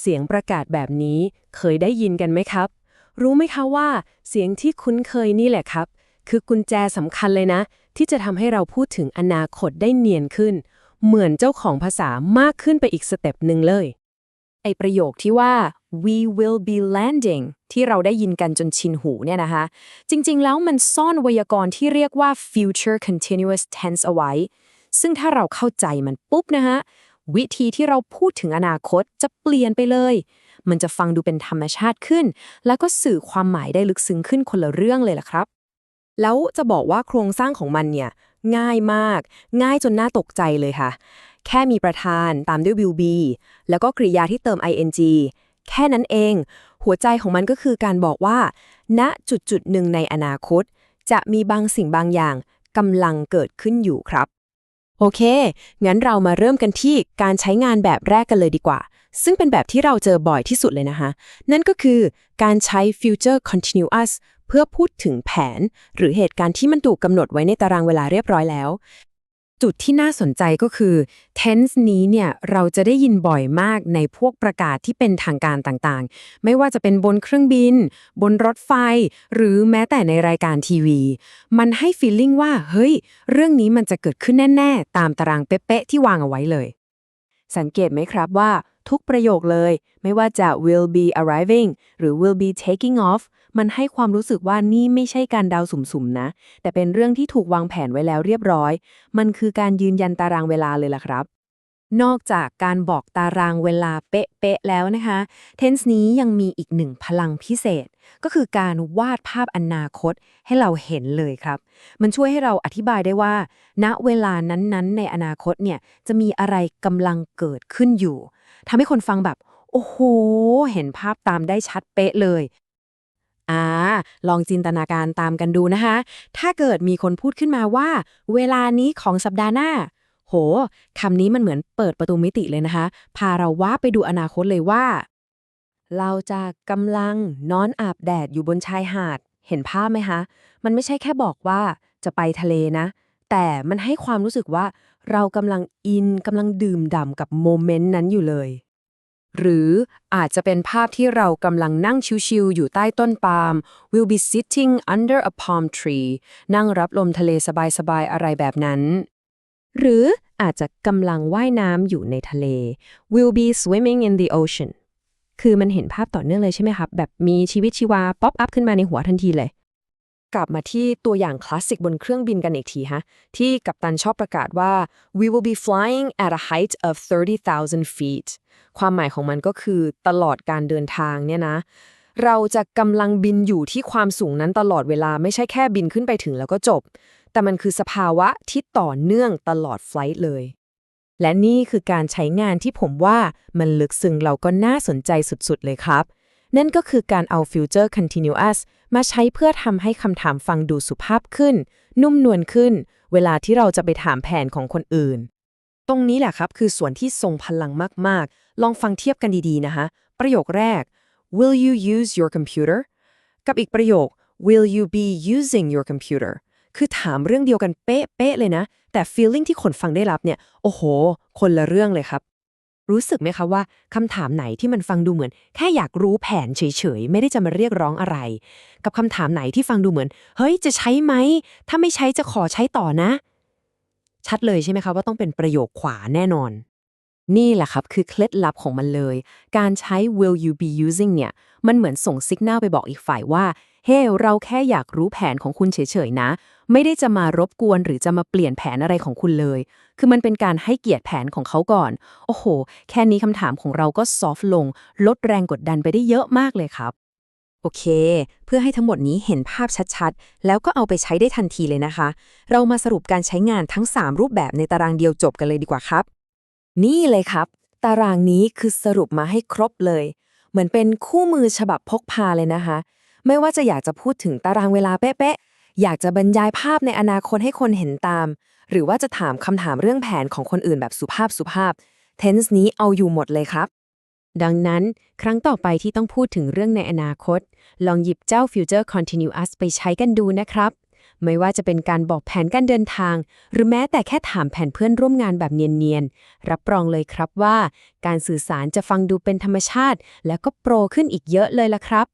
เสียงประกาศแบบนี้เคยได้ยินกันไหมครับ รู้ไหมคะว่า เสียงที่คุ้นเคยนี่แหละครับ คือกุญแจสำคัญเลยนะ ที่จะทำให้เราพูดถึงอนาคตได้เนียนขึ้น เหมือนเจ้าของภาษามากขึ้นไปอีกสเต็ปหนึ่งเลย ไอประโยคที่ว่า we will be landing ที่เราได้ยินกันจนชินหูเนี่ยนะคะ จริงๆ แล้วมันซ่อนไวยากรณ์ที่เรียกว่า future continuous tense เอาไว้ ซึ่งถ้าเราเข้าใจมันปุ๊บนะคะ วิธีที่เราพูดถึงอนาคตจะเปลี่ยนไปเลย มันจะฟังดูเป็นธรรมชาติขึ้น แล้วก็สื่อความหมายได้ลึกซึ้งขึ้นคนละเรื่องเลยล่ะครับ แล้วจะบอกว่าโครงสร้างของมันเนี่ยง่ายมาก ง่ายจนน่าตกใจเลยค่ะ แค่มีประธานตามด้วย will be แล้วก็กริยาที่เติม ing แค่นั้นเอง หัวใจของมันก็คือการบอกว่า ณจุดจุดหนึ่งในอนาคต จะมีบางสิ่งบางอย่างกำลังเกิดขึ้นอยู่ครับ โอเค งั้นเรามาเริ่มกันที่การใช้งานแบบแรกกันเลยดีกว่า ซึ่งเป็นแบบที่เราเจอบ่อยที่สุดเลยนะคะ นั่นก็คือการใช้ future continuous เพื่อพูดถึงแผน หรือเหตุการณ์ที่มันถูกกำหนดไว้ในตารางเวลาเรียบร้อยแล้ว จุดที่น่าสนใจก็คือ tense นี้เนี่ยเราจะได้ยินบ่อยมากในพวกประกาศที่เป็นทางการต่างๆ ไม่ว่าจะเป็นบนเครื่องบิน บนรถไฟ หรือแม้แต่ในรายการทีวี มันให้ feeling ว่า เฮ้ย เรื่องนี้มันจะเกิดขึ้นแน่ ๆ ตามตารางเป๊ะๆที่วางเอาไว้เลย สังเกตไหมครับว่าทุกประโยคเลย ไม่ว่าจะ will be arriving หรือ will be taking off มันให้ความรู้สึกว่านี่ไม่ใช่การเดาสุ่มๆนะ แต่เป็นเรื่องที่ถูกวางแผนไว้แล้วเรียบร้อย มันคือการยืนยันตารางเวลาเลยล่ะครับ นอกจากการบอกตารางเวลาเป๊ะๆแล้วนะคะ tense นี้ยังมีอีกหนึ่งพลังพิเศษ ก็คือการวาดภาพอนาคตให้เราเห็นเลยครับ มันช่วยให้เราอธิบายได้ว่า ณเวลานั้นๆ ในอนาคตเนี่ยจะมีอะไรกำลังเกิดขึ้นอยู่ทำให้คนฟังแบบโอ้โห เห็นภาพตามได้ชัดเป๊ะเลย อ่า ลองจินตนาการตามกันดูนะคะ ถ้าเกิดมีคนพูดขึ้นมาว่า เวลานี้ของสัปดาห์หน้า โห คำนี้มันเหมือนเปิดประตูมิติเลยนะคะ พาเราว่าไปดูอนาคตเลยว่า เราจะกำลังนอนอาบแดดอยู่บนชายหาด เห็นภาพไหมคะ มันไม่ใช่แค่บอกว่าจะไปทะเลนะ แต่มันให้ความรู้สึกว่า เรากำลังอินกำลังดื่มด่ำกับโมเมนต์นั้นอยู่เลย หรืออาจจะเป็นภาพที่เรากำลังนั่งชิวๆอยู่ใต้ต้นปาล์ม will be sitting under a palm tree นั่งรับลมทะเลสบายๆ อะไรแบบนั้น หรืออาจจะกำลังว่ายน้ำอยู่ในทะเล will be swimming in the ocean คือมันเห็นภาพต่อเนื่องเลยใช่ไหมครับ แบบมีชีวิตชีวา ป๊อปอัพขึ้นมาในหัวทันทีเลย กลับมาที่ตัวอย่างคลาสสิกบนเครื่องบินกันอีกทีฮะ ที่กัปตันชอบประกาศว่า we will be flying at a height of 30,000 feet ความหมายของมันก็คือตลอดการเดินทางเนี่ยนะ เราจะกำลังบินอยู่ที่ความสูงนั้นตลอดเวลาไม่ใช่แค่บินขึ้นไปถึงแล้วก็จบ แต่มันคือสภาวะที่ต่อเนื่องตลอดไฟลท์เลย และนี่คือการใช้งานที่ผมว่ามันลึกซึ้งเราก็น่าสนใจสุดๆเลยครับ นั่นก็คือการเอา future continuous มาใช้เพื่อทำให้คำถามฟังดูสุภาพขึ้น นุ่มนวลขึ้น เวลาที่เราจะไปถามแผนของคนอื่น ตรงนี้แหละครับคือส่วนที่ทรงพลังมาก ๆ ลองฟังเทียบกันดี ๆ นะคะ ประโยคแรก will you use your computer กับอีกประโยค will you be using your computer คือถามเรื่องเดียวกันเป๊ะๆเลยนะ แต่ feeling ที่คนฟังได้รับเนี่ย โอ้โห คนละเรื่องเลยครับ รู้สึกไหมคะว่าคำถามไหนที่มันฟังดูเหมือน แค่อยากรู้แผนเฉยๆ ไม่ได้จะมาเรียกร้องอะไร กับคำถามไหนที่ฟังดูเหมือน เฮ้ยจะใช้ไหม ถ้าไม่ใช้จะขอใช้ต่อนะ ชัดเลยใช่ไหมคะว่าต้องเป็นประโยคขวาแน่นอน นี่แหละครับคือเคล็ดลับของมันเลย การใช้ will you be using เนี่ย มันเหมือนส่งสัญญาณไปบอกอีกฝ่ายว่า เฮ้เราแค่อยากรู้แผนของคุณเฉยๆนะ ไม่ได้จะมารบกวนหรือจะมาเปลี่ยนแผนอะไรของคุณเลย คือมันเป็นการให้เกียรติแผนของเขาก่อน โอ้โห แค่นี้คำถามของเราก็ซอฟต์ลง ลดแรงกดดันไปได้เยอะมากเลยครับ โอเค เพื่อให้ทั้งหมดนี้เห็นภาพชัดๆ แล้วก็เอาไปใช้ได้ทันทีเลยนะคะ เรามาสรุปการใช้งานทั้ง 3 รูปแบบในตารางเดียวจบกันเลยดีกว่าครับ นี่เลยครับ ตารางนี้คือสรุปมาให้ครบเลย เหมือนเป็นคู่มือฉบับพกพาเลยนะคะ ไม่ว่าจะอยากจะพูดถึงตารางเวลาเป๊ะๆ อยากจะบรรยายภาพในอนาคตให้คนเห็นตาม หรือว่าจะถามคำถามเรื่องแผนของคนอื่นแบบสุภาพสุภาพ tense นี้เอาอยู่หมดเลยครับ ดังนั้นครั้งต่อไปที่ต้องพูดถึงเรื่องในอนาคต ลองหยิบเจ้า future continuous ไปใช้กันดูนะครับ ไม่ว่าจะเป็นการบอกแผนการเดินทาง หรือแม้แต่แค่ถามแผนเพื่อนร่วมงานแบบเนียนๆ รับรองเลยครับว่า การสื่อสารจะฟังดูเป็นธรรมชาติ และก็โปรขึ้นอีกเยอะเลยละครับ